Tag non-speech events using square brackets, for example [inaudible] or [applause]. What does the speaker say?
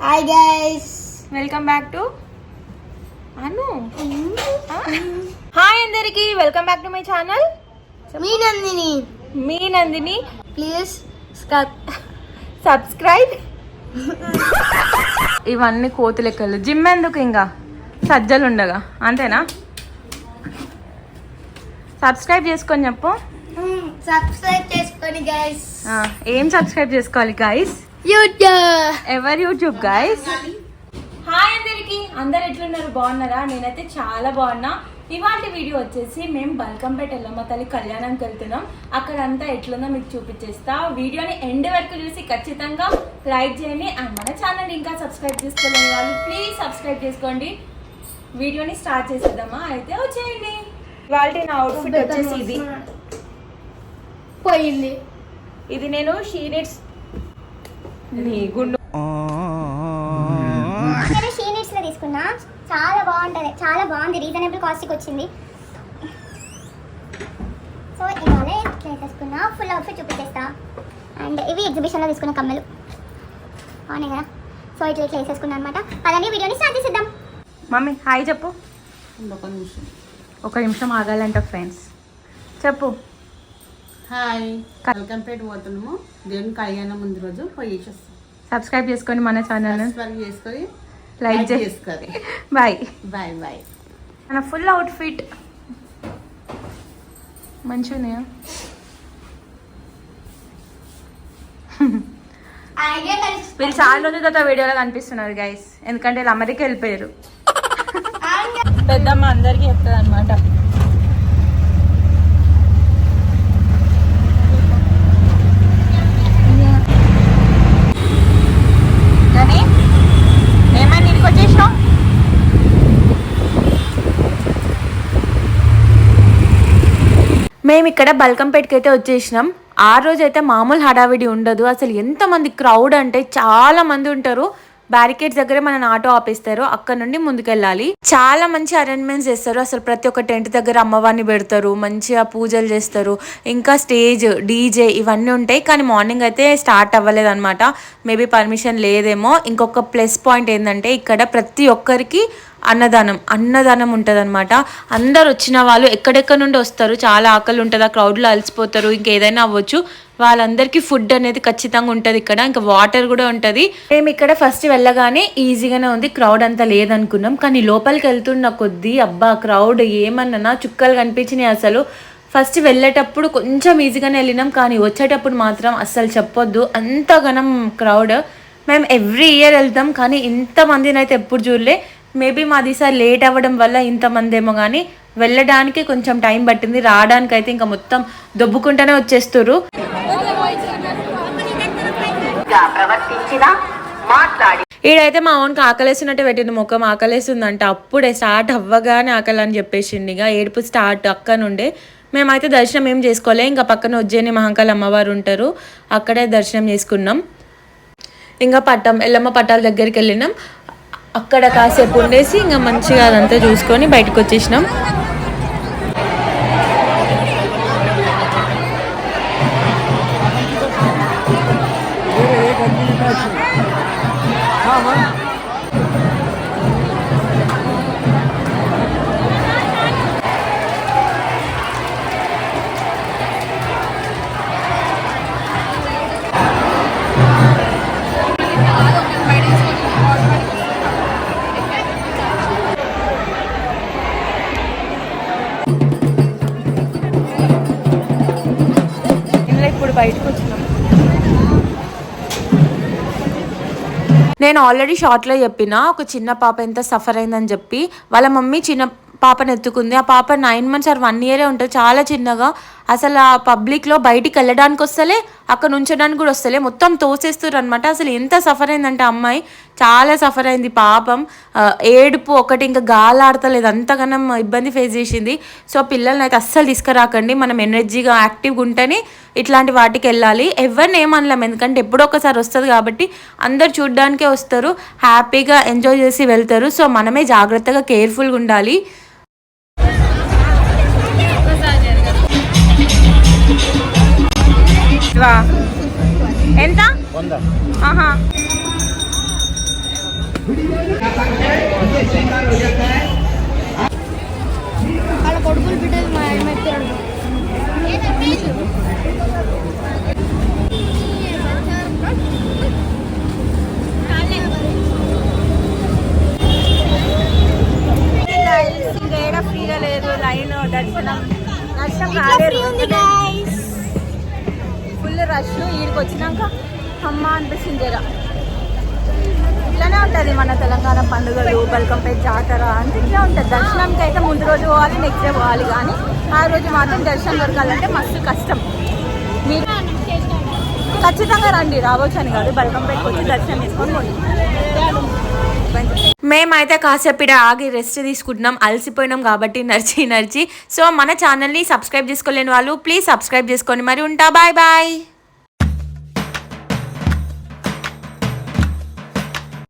Hi guys welcome back to Anu hi అందరికి. Welcome back to my channel మీ నందిని మీ Nandini please subscribe ఇవన్నీ కోతి లెక్కలు జిమ్ ఎందుకు ఇంకా? సజ్జలు ఉండగా. అంతేనా? సబ్స్క్రైబ్ చేసుకొని చెప్పు. సబ్స్క్రైబ్ చేసుకోండి గైస్ ఆ, ఏం సబ్స్క్రైబ్ చేసుకోవాలి guys YouTube ever YouTube guys hi అందరికి. అందరు ఎట్లున్నారు? బాగున్నారా? నేనైతే చాలా బాగున్నా. ఇవాళ వీడియో వచ్చేసి మేము బల్కంపేట ఎల్లమ్మ తల్లి కళ్యాణంకి వెళ్తున్నాం. అక్కడ అంతా ఎట్లుందో మీకు చూపించేస్తా వీడియోని ఎండ్ వరకు చూసి ఖచ్చితంగా లైక్ చేయండి. అండ్ మన ఛానల్ ఇంకా సబ్స్క్రైబ్ చేసుకోలేని వాళ్ళు ప్లీజ్ సబ్స్క్రైబ్ చేసుకోండి. వీడియోని స్టార్ట్ చేసేద్దామా? అయితే వచ్చేయండి. ఇవాళ నా అవుట్ఫిట్ వచ్చేసి ఇది. పోయింది. ఇది నేను షీనిట్స్ నీ గుండు. తీసుకున్నా చాలా బాగుంటది. చాలా బాగుంది. రీజనబుల్ కాస్ట్కి వచ్చింది. సో ఇవాళ ఇట్లా తీసుకున్నా ఫుల్ అవుట్ఫిట్ చూపించేస్తా. అండ్ ఇవి ఎగ్జిబిషన్లో తీసుకున్న కమ్మలు. బాగున్నాయి కదా? సో ఇట్లా ఇట్లా వేసేసుకున్నా అనమాట అదని వీడియోని స్టార్ట్ చేసేద్దాం. మమ్మీ హాయ్ చెప్పు. ఒక నిమిషం. ఒక నిమిషం ఆగాలంట ఫ్రెండ్స్. చెప్పు. హాయ్. వెల్కంపేట పోతున్నాము. దేవుని కళ్యాణం ముందు రోజు? పోయి చేస్తాం సబ్స్క్రైబ్ చేసుకొని మన ఛానల్ సబ్స్క్రైబ్ చేసుకొని లైక్ లైక్ చేసి చేసుకోండి. బాయ్ బాయ్ బాయ్ మన ఫుల్ అవుట్ఫిట్ మంచిగా ఉన్నాయా? ఐడియా [laughs] కలిసి వీళ్ళు చాలా రోజుల తర్వాత వీడియోలో కనిపిస్తున్నారు గైస్ ఎందుకంటే వీళ్ళు అమెరికా వెళ్ళిపోయారు. [laughs] పెద్దమ్మ అందరికీ చెప్తుంది అనమాట మేము ఇక్కడ బల్కంపేట్కి అయితే వచ్చేసినాం. ఆ రోజు అయితే మామూలు హడావిడి ఉండదు. అసలు ఎంతమంది క్రౌడ్ అంటే చాలా మంది ఉంటారు. బ్యారికేడ్స్ దగ్గర మన ఆటో ఆపేస్తారు. అక్కడ నుండి ముందుకెళ్ళాలి. చాలా మంచి అరేంజ్మెంట్స్ చేస్తారు. అసలు ప్రతి ఒక్క టెంట్ దగ్గర అమ్మవారిని పెడతారు. మంచిగా పూజలు చేస్తారు. ఇంకా స్టేజ్ డీజే ఇవన్నీ ఉంటాయి. కానీ మార్నింగ్ అయితే స్టార్ట్ అవ్వలేదు అనమాట మేబీ పర్మిషన్ లేదేమో. ఇంకొక ప్లస్ పాయింట్ ఏంటంటే ఇక్కడ ప్రతి ఒక్కరికి అన్నదానం అన్నదానం ఉంటుంది అనమాట అందరు వచ్చిన వాళ్ళు ఎక్కడెక్కడ నుండి వస్తారు? చాలా ఆకలి ఉంటుంది ఆ క్రౌడ్లో అలసిపోతారు ఇంకేదైనా అవ్వచ్చు. వాళ్ళందరికీ ఫుడ్ అనేది ఖచ్చితంగా ఉంటుంది ఇక్కడ. ఇంకా వాటర్ కూడా ఉంటుంది. మేము ఇక్కడ ఫస్ట్ వెళ్ళగానే ఈజీగానే ఉంది క్రౌడ్ అంతా లేదనుకున్నాం. కానీ లోపలికి వెళ్తున్న కొద్దీ అబ్బా క్రౌడ్ ఏమన్నా చుక్కలు కనిపించినాయి అసలు. ఫస్ట్ వెళ్ళేటప్పుడు కొంచెం ఈజీగానే వెళ్ళినాం. కానీ వచ్చేటప్పుడు మాత్రం అస్సలు చెప్పొద్దు. అంత ఘనం క్రౌడ్ మేము ఎవ్రీ ఇయర్ వెళ్తాం. కానీ ఇంతమందిని అయితే ఎప్పుడు చూడలే. మేబీ మాది సార్ లేట్ అవ్వడం వల్ల ఇంతమంది ఏమో కానీ వెళ్ళడానికి కొంచెం టైం పట్టింది. రావడానికి అయితే ఇంకా మొత్తం దొబ్బుకుంటూనే వచ్చేస్తారు ఈడైతే మా ఓన్కి ఆకలేసినట్టు పెట్టింది ముఖం. ఆకలేసిందంట. అప్పుడే స్టార్ట్ అవ్వగానే ఆకలి అని చెప్పేసింది ఇక. ఏడుపు స్టార్ట్ అక్క నుండే మేమైతే దర్శనం ఏం చేసుకోలే. ఇంకా పక్కన ఉజ్జయిని మహంకాళ అమ్మవారు ఉంటారు. అక్కడే దర్శనం చేసుకున్నాం. ఇంకా పట్టం ఎల్లమ్మ పట్టాల దగ్గరికి వెళ్ళినాం. అక్కడ కాసేపు ఉండేసి ఇంకా మంచిగా అదంతా చూసుకొని బయటకు వచ్చేసినాం బయటకు వచ్చినాం నేను ఆల్రెడీ షార్ట్లో చెప్పిన ఒక చిన్న పాప ఎంత సఫర్ అయిందని చెప్పి వాళ్ళ మమ్మీ చిన్న పాపను ఎత్తుకుంది. ఆ పాప నైన్ మంత్స్ ఆర్ వన్ ఇయరే ఉంటుంది చాలా చిన్నగా. అసలు ఆ పబ్లిక్లో బయటికి వెళ్ళడానికి వస్తలే అక్కడ ఉంచడానికి కూడా వస్తలే మొత్తం తోసేస్తారు అనమాట అసలు ఎంత సఫర్ అయిందంటే అమ్మాయి చాలా సఫర్ అయింది పాపం. ఏడుపు ఒకటి ఇంకా గాలాడతలేదు అంతగానం ఇబ్బంది ఫేస్ చేసింది. సో పిల్లల్ని అయితే అస్సలు తీసుకురాకండి మనం ఎనర్జీగా యాక్టివ్గా ఉంటేనే ఇట్లాంటి వాటికి వెళ్ళాలి. ఎవరిని ఏమనలేం ఎందుకంటే ఎప్పుడో ఒకసారి వస్తుంది కాబట్టి అందరు చూడ్డానికే వస్తారు. హ్యాపీగా ఎంజాయ్ చేసి వెళ్తారు. సో మనమే జాగ్రత్తగా కేర్ఫుల్గా ఉండాలి. ఎంత? ఆహా. ఉంది గాయ్స్ ఫుల్ రష్ ఈడికి వచ్చినాక అమ్మ అనిపిస్తుంది జర ఇట్లానే ఉంటుంది మన తెలంగాణ పండుగలు బల్కంపేట జాతర అంటే ఇట్లా ఉంటుంది. దర్శనంకి అయితే ముందు రోజు పోవాలి నెక్స్ట్ డే పోవాలి కానీ ఆ రోజు మాత్రం దర్శనం దొరకాలంటే మస్తు కష్టం. మీరు ఖచ్చితంగా రండి రావచ్చు అని కాదు. బల్కంపేటకి వచ్చి దర్శనం చేసుకొని పోండి. మేమైతే కాసేపు ఇక్కడ ఆగి రెస్ట్ తీసుకుంటున్నాం అలసిపోయినాం కాబట్టి నడిచి నడిచి సో మన ఛానల్ని సబ్స్క్రైబ్ చేసుకోలేని వాళ్ళు ప్లీజ్ సబ్స్క్రైబ్ చేసుకోండి మరి ఉంటా. Bye bye